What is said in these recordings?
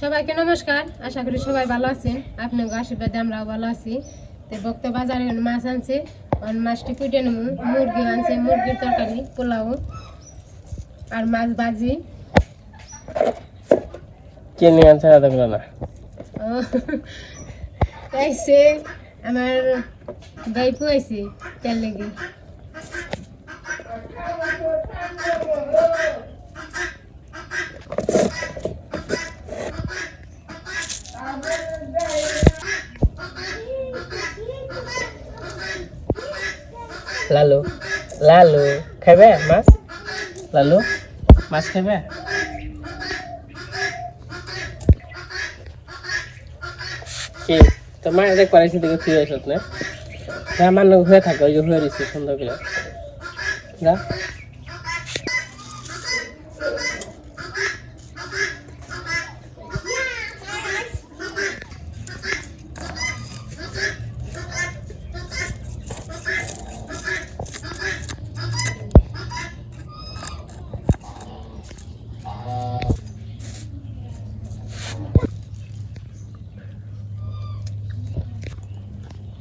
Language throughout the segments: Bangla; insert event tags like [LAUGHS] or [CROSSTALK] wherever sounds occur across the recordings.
সবাইকে নমস্কার। আশা করি সবাই ভালো আছেন। আপনাকে আশীর্বাদে আমরাও ভালো আছি। তো ভক্ত বাজারে মাছ আনছে। আর মাছটি কুটে নেব। মুরগি আনছে মুরগির তরকারি পোলাও আর মাছ ভাজি। কে নিয়ে আনছে না দেখল না? ও, তাইছে আমার গাই পুয়াইছে তেল লেগে। লালু লালু, খাইবে মাছ? লালু, মাছ খাইবে? কি তোমার এটা করাইছি দেখে ফিরে আসত না? আমার লোক হয়ে থাকে, ওই যে হয়ে দিচ্ছি সুন্দর করে যা।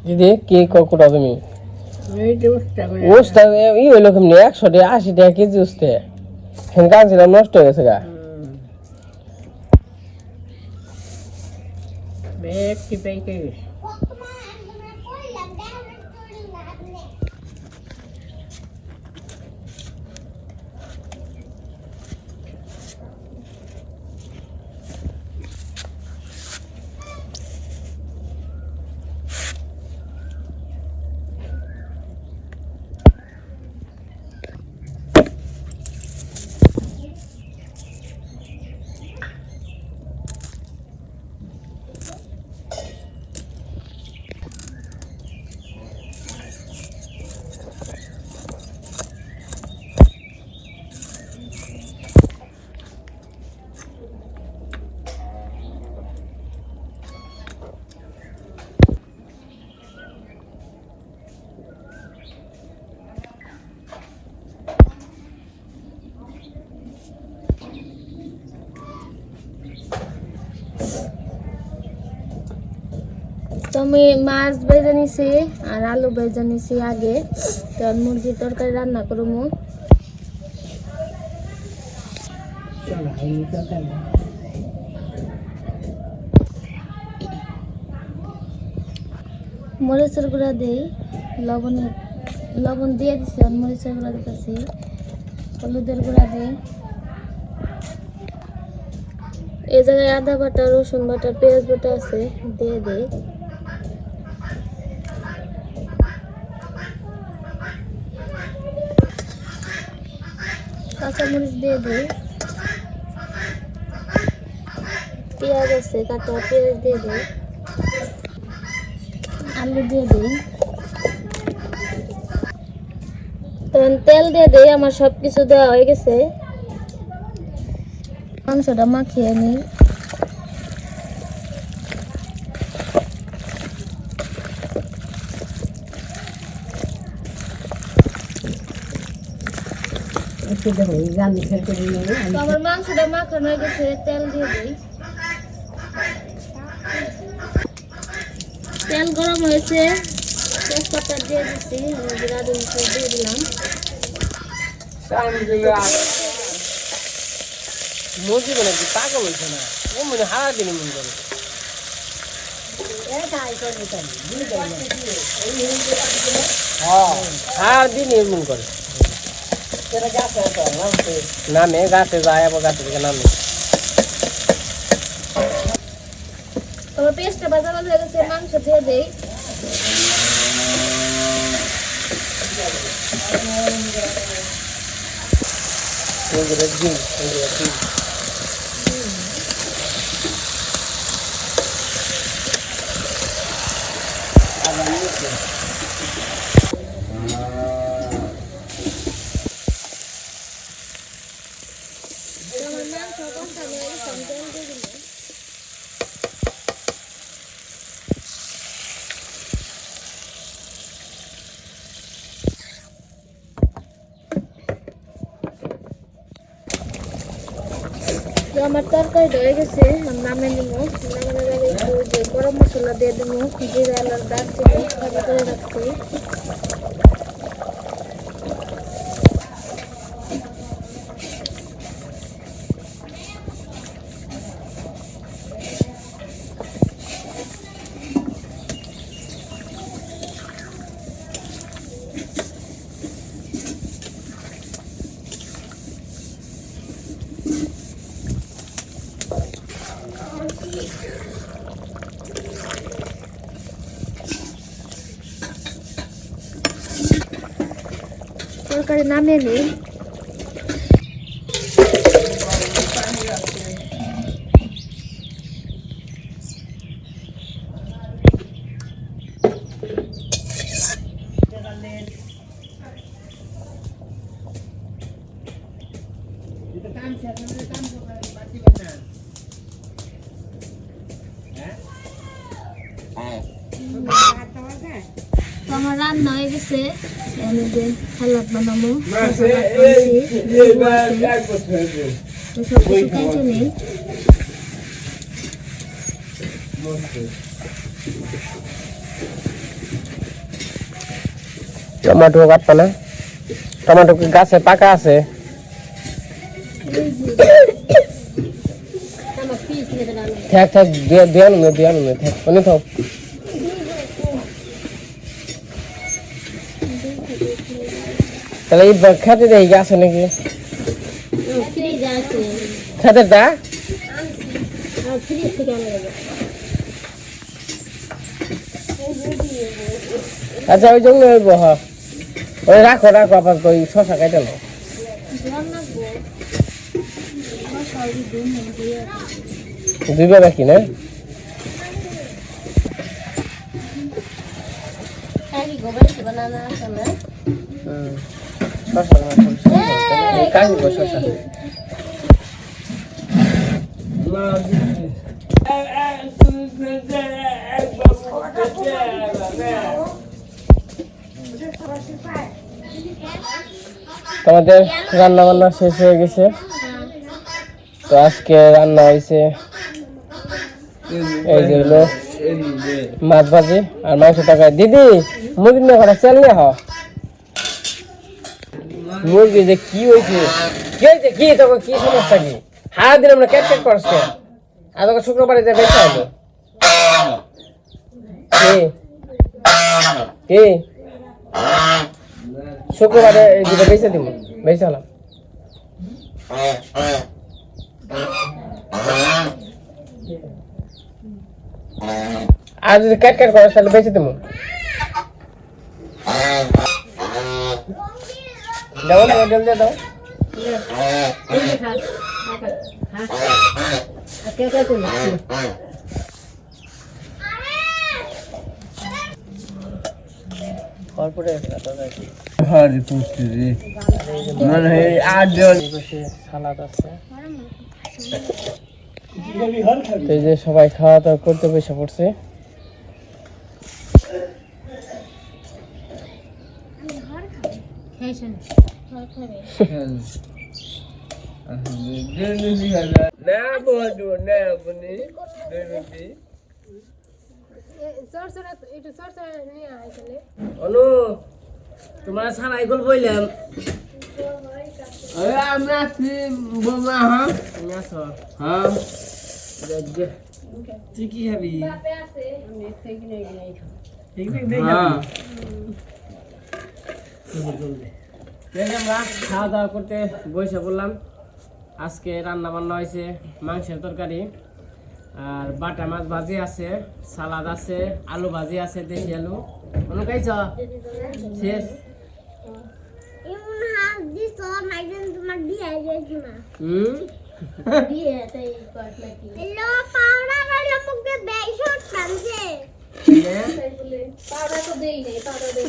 দিদি কি কটা তুমি? উস্তা ই হইল কেমনি একশো টাকা আশি টাকা কেজি উস্তে। হেনকা আনছিলাম নষ্ট হয়ে গেছে গা। আমি মাছ ভেজে নিছি আর আলু ভেজে নিছি আগে। তো মুরগির তরকারি রান্না করব। মরিচের গুঁড়া দিই লবণ লবণ দিয়ে দিছি আর মরিচের গুঁড়া দিতেছি। হলুদের গুঁড়া দিই। এই জায়গায় আদা বাটা রসুন বাটা পেঁয়াজ বাটা আছে দিয়ে দিই। কাঁচামরিচ দিয়ে দিই। পেঁয়াজ আছে, কাঁচা পেঁয়াজ দিয়ে দিই। আলু দিয়ে দিই। তখন তেল দিয়ে দিই, আমার সব কিছু দেওয়া হয়ে গেছে। মাংসটা মাখিয়ে নিই। তো আমার মাংসটা মাখানো হয়ে গেছে তেল দিয়ে দিই। তেল গরম হয়েছে তেজপাতা দিয়ে দিচ্ছি জিরা দিয়ে দিলাম। মুরগি বলে কি পাগল না ও মনে হারা দিনে মন করে। হার দিন মন করে। নামে গাছে যায় আবার গাছে থেকে নামে। তোমার পেস্টটা ভাজা ভাজা হয়ে গেছে মাংস দিয়ে দেই মুরগিটা দিন তোমার মাংস কষা হয়ে গেছে আমি তেল দিয়ে দিলাম তো আমার তরকারি হয়ে গেছে আমি নামে নিব নামানোর আগে একটু যে গরম মশলা দিয়ে দেবো জিরা এলাচ দারচিনি, ভালো করে রাখছি। তরকারি নামিয়ে নিই তো আমার রান্না হয়ে গেছে। সালাদ বানাবো। সব কিছু কেটে নিই টমেটো কাটবা না টমেটো কি গাছে পাকা আছে? থাক থাক দিয়ে দিয়ে থাক অনেক থাক। তাহলে এই খেতে দেয় গাছে নাকি খেতে দা? আচ্ছা ওই জন্য ওই বহ। ওই রাখো রাখো আপাতত ওই শশা কাটে নাও। রান্না করব দুই বেলা কি না খালি গোবর বানানো আছে না? তোমাদের রান্না বান্না শেষ হয়ে গেছে। তো আজকে রান্না হয়েছে এই যে হলো মাছ ভাজি আর মাংস তরকারি। দিদি মুরগি করা চাল নিয়ে হ মুরগি যে কি হয়েছে? কি হয়েছে? কি তোকে কি সমস্যা কি? হাত দিন আমরা ক্যাট ক্যাট করছে। আর তোকে শুক্রবারে যে বেচা হলো। কি? শুক্রবারে দুটো বেচে দিব। বেচে হলাম আর যদি ক্যাট ক্যাট করো তাহলে বেচে দেবো। দাও। না জলদি দাও সবাই খাওয়া দাওয়া করতে বসে পড়ছে। না বন্ধু না আপনি অনু তোমার সারাই গল্প বললাম আরে আমরা আছি বোমা হ্যাঁ হ্যাঁ তুই কি খাবি হ্যাঁ আমরা খাওয়া দাওয়া করতে বসে পড়লাম। আজকে রান্না বান্না হয়েছে মাংসের তরকারি আর বাটা মাছ ভাজি আছে সালাদ আছে আলু ভাজি আছে দেশি আলু। অনু খাইছ? শেষ। হুম? এলো [LAUGHS] পাউডার তো দেই নাই পাউডার দেই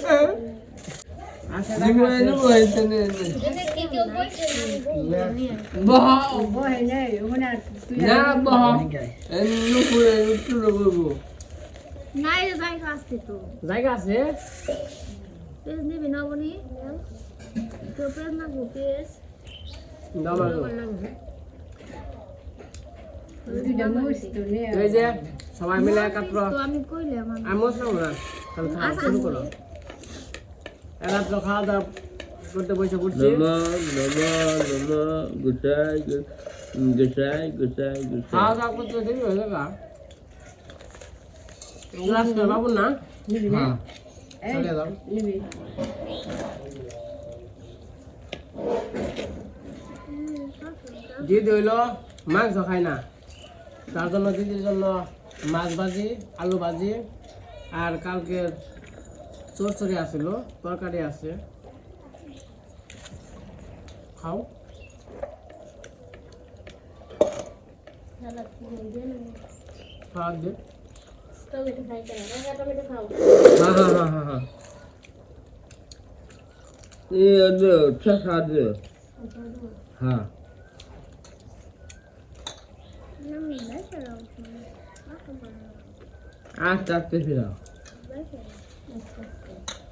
জায়গা আছে নিবি না বনি তো পেজ না গো পেজ দাও গো। সবাই মিলে তো আমি কইলাম আমি তাহলে শুরু করো খাওয়া দাওয়া করতে বসে পড়ছি। খাওয়া দাওয়া দেরি হয়ে গেল গ্লাস করে বাবু না? চলে দাও দিদি হইল মাংস খায় না। তার জন্য দিদির জন্য মাছ ভাজি আলু ভাজি আর কালকে চরচড়ি আছিল তরকারি আছে। খাও। হ্যাঁ হ্যাঁ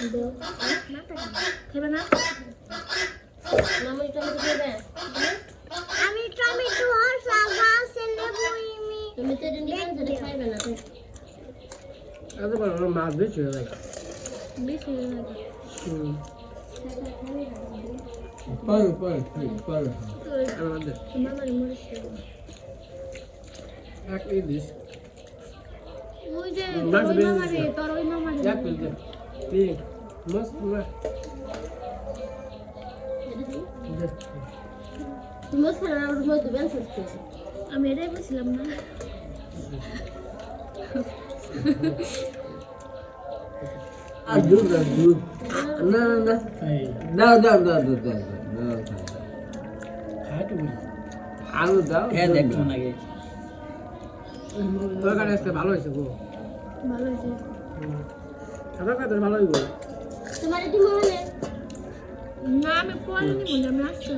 আমি টমেটো আর সাবাসে নেব ইমি তুমি তো দিন দিন না তো বড় মাছ বেশি হয়ে গেল বেশি লাগে হুম পর পর আমাদের মামার মরিস এক ইলিশ ওই যে তোর ওই তোর ওই মামারে এক পিস না করতে আমি এটাই বলছিলাম না দুধ দুধ না না দাও দাও দাও খাই তুমি আলু দাও নাকি তরকারি আজকে ভালো হয়েছে গো ভালো হয়েছে খাবার খাতে ভালোই বলে তোমার কি মনে হয় না আমি পরে নিব না আমি আসছি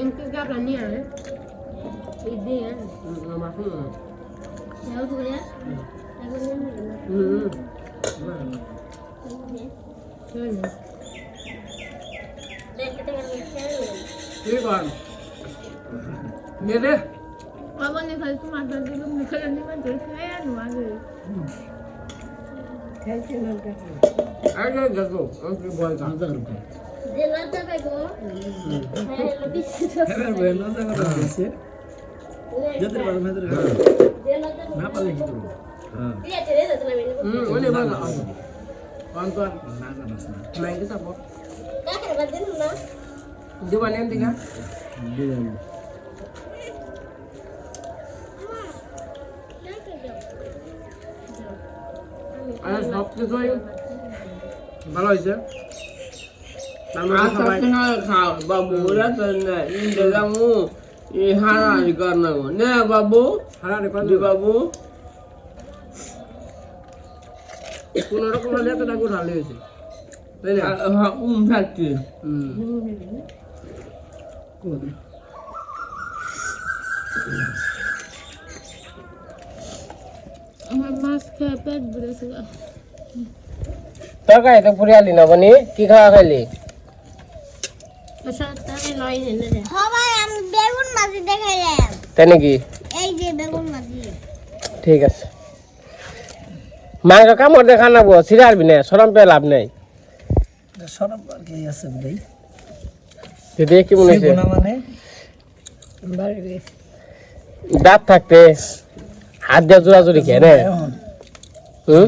এনকে গাবলা নিয়ে এই দে। আমার মেরে তোমার দিল মুখে নিবা দেখে আর মাগে দে আবার নে খালি তোমার দাদা দিল মুখে নিবা দেখে আনো আগে আই যে দেখো আমি কি বল কাম যে লজ্জা পাইবো হ্যাঁ লবিছি তো যে লজ্জা না পালে কি করব হ্যাঁ দিয়ে রে তো তুমি হুম ওনে বল কোন কোন নাই কি সাপো কাকে বাদ দিন না দিবা নেন দিগা দিলাম আর সব কিছুই ভালো হয়েছে। আচ্ছা খাও বাবু ওরা তো যাব এই হারানি না বাবু হারারে কত বাবু। কোন রকম হলে গুড় হালি হয়েছে। তাই না? হ্যাঁ উম থাকছে। হুম। আমার মাছ খেয়ে পেট ভরেছে তরকারি তো পুরি আলি না বনি কি খাওয়া খাইলি? আচ্ছা তাই নাকি? ঠিক আছে। মাংস কামড় দেখা নাবো সিরারবি না সরম পেয়ে লাভ নেই। দিদি কি মনে হয়েছে? দাঁত থাকতে। হাত দিয়ে জোড়া জোড়ি খেয়ে হুম?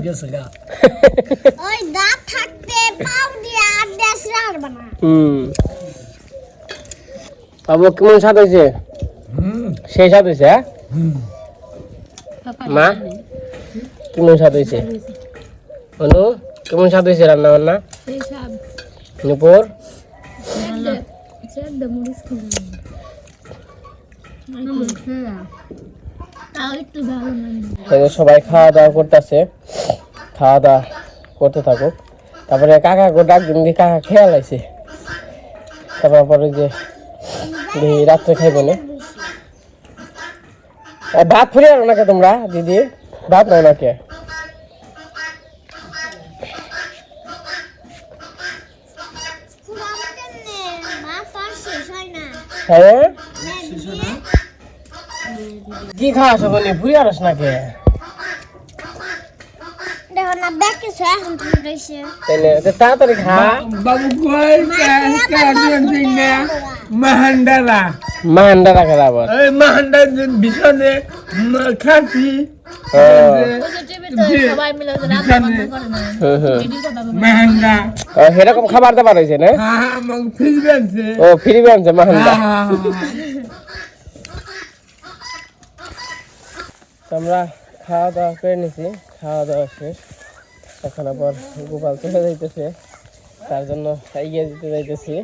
হুম। বাবু কেমন স্বাদ হয়েছে? সেই স্বাদ হয়েছে হ্যাঁ? মা কেমন স্বাদ হয়েছে? অনু কেমন স্বাদ হয়েছে রান্না বান্না নুপুর? চেক সবাই খাওয়া দাওয়া করতেছে। খাওয়া দাওয়া করতে থাকুক। তারপরে কাকা গো ডাক দিন কাকা খেয়াল আইছে তারপর পরে যে রাত্রে খাইব না। আর ভাত ফুরিয়ে আনো নাকি তোমরা দিদি? ভাত নাও নাকি? আর হয় না। হ্যাঁ? নে দিদি কি খাওয়া সবনি ফুরিয়ে আনস নাকি? তাড়াতাড়ি খা। বাবু কই? কাটিয়ে না মাহান্ডারা। মাহান্ডার খাচ্ছি ও, সেরকম খাবার দাবার হয়েছে না? হ্যাঁ হ্যাঁ ফিরবে ও ফ্রি আনছে মাহান্ডা হ্যাঁ তো আমরা খাওয়া দাওয়া করে নিছি। খাওয়া দাওয়া শেষ। এখন আবার গোপাল চলে যাইতেছে। তার জন্য এগিয়ে দিতে যাইতেছি।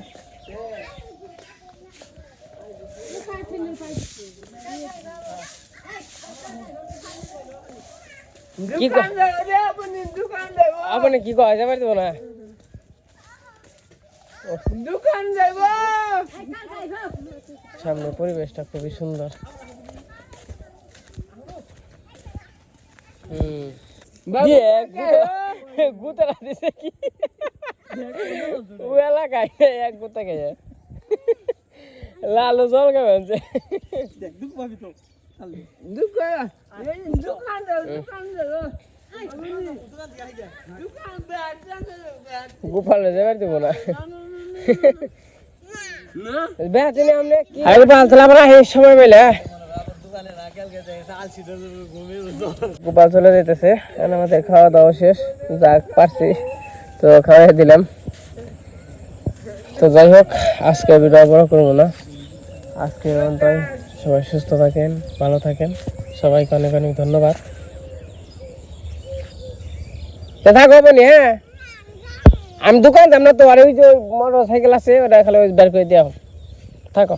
আপনি কি কয়? যাবার দেবো না। দোকান যাব সামনে পরিবেশটা খুবই সুন্দর হুম দিয়ে গুতা- গুতারা দিছে কি ও এলাকায় এক গুতা খেয়ে লালু জল খাবে দোকান দোকান দোকান দোকান গোপালে যাবার দিব না বেহাতে নি আমনে কি আরে গোপাল তাহলে আমরা এই সময় মেলে গোপাল চলে যেতেছে আমাদের খাওয়া দাওয়া শেষ যাক পারছি, তো খাওয়াই দিলাম। তো যাই হোক, আজকে বড় করব না। আজকে সবাই সুস্থ থাকেন, ভালো থাকেন, সবাইকে অনেক অনেক ধন্যবাদ। বনি হ্যাঁ? আমি দোকান না তো, আর ওই যে মোটর সাইকেল আছে, ওটা খালি বের করে দেওয়া থাকো।